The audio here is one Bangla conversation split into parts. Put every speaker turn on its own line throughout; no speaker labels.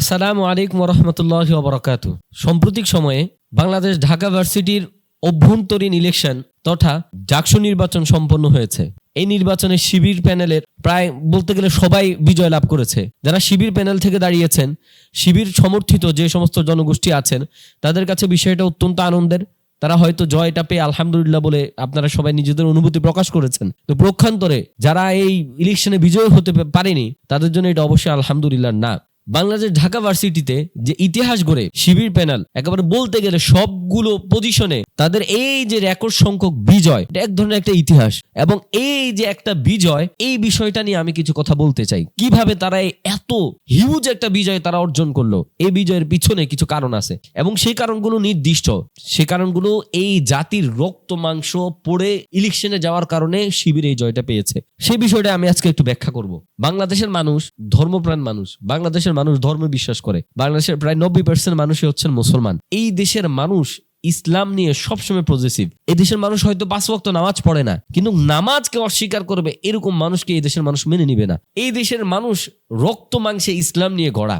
আসসালামু আলাইকুম রহমতুল্লাহ ওবরাকাত। সাম্প্রতিক সময়ে বাংলাদেশ ঢাকা ভার্সিটির অভ্যন্তরীণ ইলেকশন তথা ডাকসু নির্বাচন সম্পন্ন হয়েছে। এই নির্বাচনে শিবির প্যানেলের প্রায় বলতে গেলে সবাই বিজয় লাভ করেছে। যারা শিবির প্যানেল থেকে দাঁড়িয়েছেন, শিবির সমর্থিত যে সমস্ত জনগোষ্ঠী আছেন, তাদের কাছে বিষয়টা অত্যন্ত আনন্দের। তারা হয়তো জয়টা পেয়ে আলহামদুলিল্লাহ বলে আপনারা সবাই নিজেদের অনুভূতি প্রকাশ করেছেন। তো প্রক্ষান্তরে যারা এই ইলেকশনে বিজয়ী হতে পারেনি, তাদের জন্য এটা অবশ্যই আলহামদুলিল্লাহ না। বাংলাদেশ ঢাকা ভার্সিটিতে যে ইতিহাস গড়ে শিবির প্যানেল, একেবারে বলতে গেলে সবগুলো পজিশনে তাদের এই যে রেকর্ড সংখ্যক বিজয় এক ধরনের একটা ইতিহাস। এবং এই যে একটা বিজয়, এই বিষয়টা নিয়ে আমি কিছু কথা বলতে চাই। কীভাবে তারা এত হিউজ একটা বিজয় তারা অর্জন করল? এই বিজয়ের পিছনে কিছু কারণ আছে। এবং সেই কারণগুলো নির্দিষ্ট। সে কারণগুলো এই জাতির রক্ত মাংস পড়ে ইলেকশনে যাওয়ার কারণে শিবির এই জয়টা পেয়েছে। সেই বিষয়টা আমি আজকে একটু ব্যাখ্যা করব। বাংলাদেশের মানুষ, ধর্মপ্রাণ মানুষ, বাংলাদেশের মানুষ ধর্মে বিশ্বাস করে। বাংলাদেশের প্রায় নব্বই পার্সেন্ট মানুষই হচ্ছেন মুসলমান। এই দেশের মানুষ ইসলাম নিয়ে সবসময় পজিটিভ এই দেশের মানুষ হয়তো পাঁচ বক্ত নামাজ পড়ে না, কিন্তু নামাজকে অস্বীকার করবে এরকম মানুষকে এই দেশের মানুষ মেনে নিবে না। এই দেশের মানুষ রক্ত মাংসে ইসলাম নিয়ে গড়া।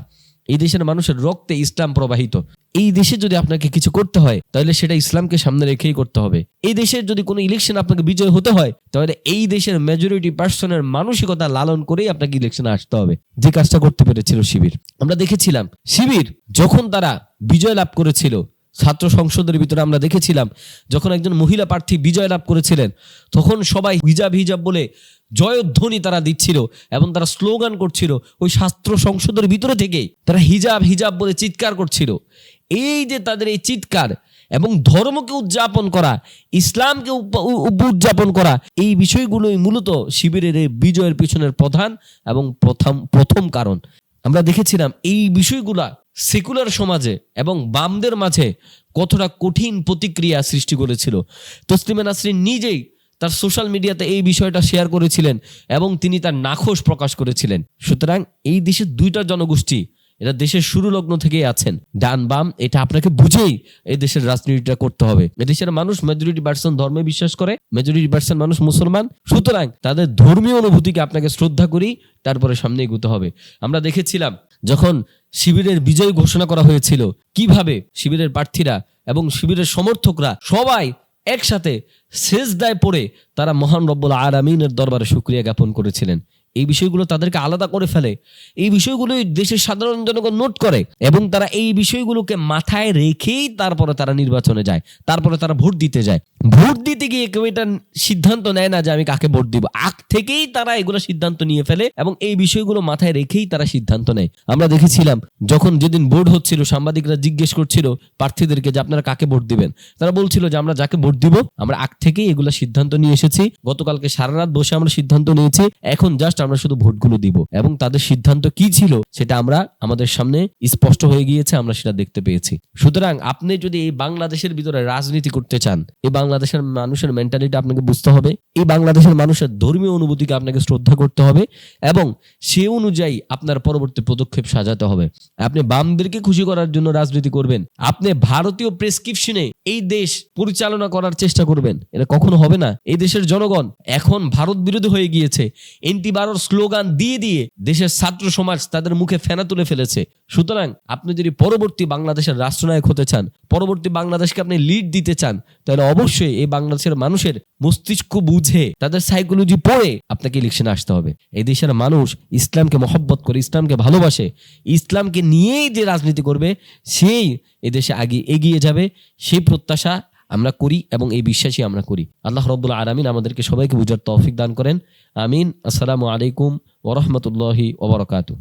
এই দেশের মানুষের রক্তে ইসলাম প্রবাহিত। এই দেশে যদি আপনাকে কিছু করতে হয়, তাহলে সেটা ইসলামকে সামনে রেখেই করতে হবে। এই দেশের যদি কোনো ইলেকশন আপনাকে বিজয় হতে হয়, তাহলে এই দেশের মেজরিটি পার্সনের মানসিকতা লালন করেই আপনাকে ইলেকশনে আসতে হবে। যে কাজটা করতে পেরেছিল শিবির। আমরা দেখেছিলাম, শিবির যখন তারা বিজয় লাভ করেছিল, ছাত্র সংসদের ভিতরে আমরা দেখেছিলাম, যখন একজন মহিলা প্রার্থী বিজয় লাভ করেছিলেন, তখন সবাই হিজাব হিজাব বলে জয়ধ্বনি তারা দিচ্ছিল এবং তারা স্লোগান করছিল, ওই ছাত্র সংসদের ভিতরে থেকেই তারা হিজাব হিজাব বলে চিৎকার করছিল। এই যে তাদের এই চিৎকার এবং ধর্মকে উদযাপন করা, ইসলামকে উদযাপন করা, এই বিষয়গুলোই মূলত শিবিরের বিজয়ের পিছনের প্রধান এবং প্রথম প্রথম কারণ। আমরা দেখেছিলাম এই বিষয়গুলা সেকুলার সমাজে এবং বামদের মাঝে কতটা কঠিন প্রতিক্রিয়া সৃষ্টি করেছিল। তসলিমা নাসরিন নিজেই তার সোশ্যাল মিডিয়াতে এই বিষয়টা শেয়ার করেছিলেন এবং তিনি তার নাখোশ প্রকাশ করেছিলেন। সুতরাং এই দেশের দুইটা জনগোষ্ঠী এটা দেশের শুরু লগ্ন থেকেই আছেন। ডান বাম, এটা আপনাকে বুঝেই এই দেশের রাজনীতিটা করতে হবে। এদেশের মানুষ মেজরিটি পার্সন ধর্মে বিশ্বাস করে মেজরিটি পার্সন মানুষ মুসলমান। সুতরাং তাদের ধর্মীয় অনুভূতিকে আপনাকে শ্রদ্ধা করি তারপরে সামনে এগোতে হবে। আমরা দেখেছিলাম যখন শিবিরের বিজয় ঘোষণা করা হয়েছিল, কীভাবে শিবিরের প্রার্থীরা এবং শিবিরের সমর্থকরা সবাই একসাথে শেষ দায় পড়ে তারা মহান রব্বুল আলামিনের দরবারে শুক্রিয়া জ্ঞাপন করেছিলেন। এই বিষয়গুলো তাদেরকে আলাদা করে ফেলে। এই বিষয়গুলোই দেশের সাধারণ জনগণ নোট করে এবং তারা এই বিষয়গুলোকে মাথায় রেখেই তারপরে তারা নির্বাচনে যায়, তারপরে তারা ভোট দিতে যায়। ভোট দিতে গিয়ে কেউ এটা সিদ্ধান্ত নেয় না যে আমি কাকে ভোট দিব। আগ থেকেই তারা এগুলো সিদ্ধান্ত নিয়ে ফেলে এবং এই বিষয়গুলো মাথায় রেখেই তারা সিদ্ধান্ত নেয়। আমরা দেখেছিলাম, যখন যেদিন ভোট হচ্ছিল, সাংবাদিকরা জিজ্ঞেস করছিল প্রার্থীদেরকে যে আপনারা কাকে ভোট দিবেন? তারা বলছিল যে আমরা যাকে ভোট দিব, আমরা আগ থেকেই এগুলো সিদ্ধান্ত নিয়ে এসেছি। গতকালকে সারা রাত বসে আমরা সিদ্ধান্ত নিয়েছি, এখন জাস্ট আমরা শুধু ভোটগুলো দিব। এবং তাদের সিদ্ধান্ত কি ছিল, সেটা আমরা আমাদের সামনে স্পষ্ট হয়ে গিয়েছে, আমরা সেটা দেখতে পেয়েছি। সুতরাং আপনি যদি এই বাংলাদেশের ভিতরে রাজনীতি করতে চান, এই বাংলাদেশের মানুষের মেন্টালিটি আপনাকে বুঝতে হবে, এই বাংলাদেশের মানুষের ধর্মীয় অনুভূতিকে আপনাকে শ্রদ্ধা করতে হবে, এবং সে অনুযায়ী আপনার পরবর্তী পদক্ষেপ সাজাতে হবে। আপনি বামদেরকে খুশি করার জন্য রাজনীতি করবেন, আপনি ভারতীয় প্রেসক্রিপশনে এই দেশ পরিচালনা করার চেষ্টা করবেন, এটা কখনো হবে না। এই দেশের জনগণ এখন ভারত বিরোধী হয়ে গিয়েছে এনটি বারোর স্লোগান দিয়ে দিয়ে দেশের ছাত্র সমাজ তাদের মুখে ফেনা তুলে ফেলেছে। সুতরাং আপনি যদি পরবর্তী বাংলাদেশের রাষ্ট্রনায়ক হতে চান, পরবর্তী বাংলাদেশকে আপনি লিড দিতে চান, তাহলে অবশ্যই এই বাংলাদেশের মানুষের মস্তিষ্ক বুঝে, তাদের সাইকোলজি পড়ে আপনাকে ইলেকশনে আসতে হবে। এই দেশের মানুষ ইসলামকে মহব্বত করে, ইসলামকে ভালোবাসে, ইসলামকে নিয়েই যে রাজনীতি করবে, সেই এদেশে আগে এগিয়ে যাবে, সেই প্রত্যাশা আমরা করি এবং এই বিশ্বাসই আমরা করি। আল্লাহ রব্বুল আরামিন আমাদেরকে সবাইকে বুঝার তৌফিক দান করেন। আমিন। আসসালামু আলাইকুম ওরহমতুল্লাহি ওবরকাতু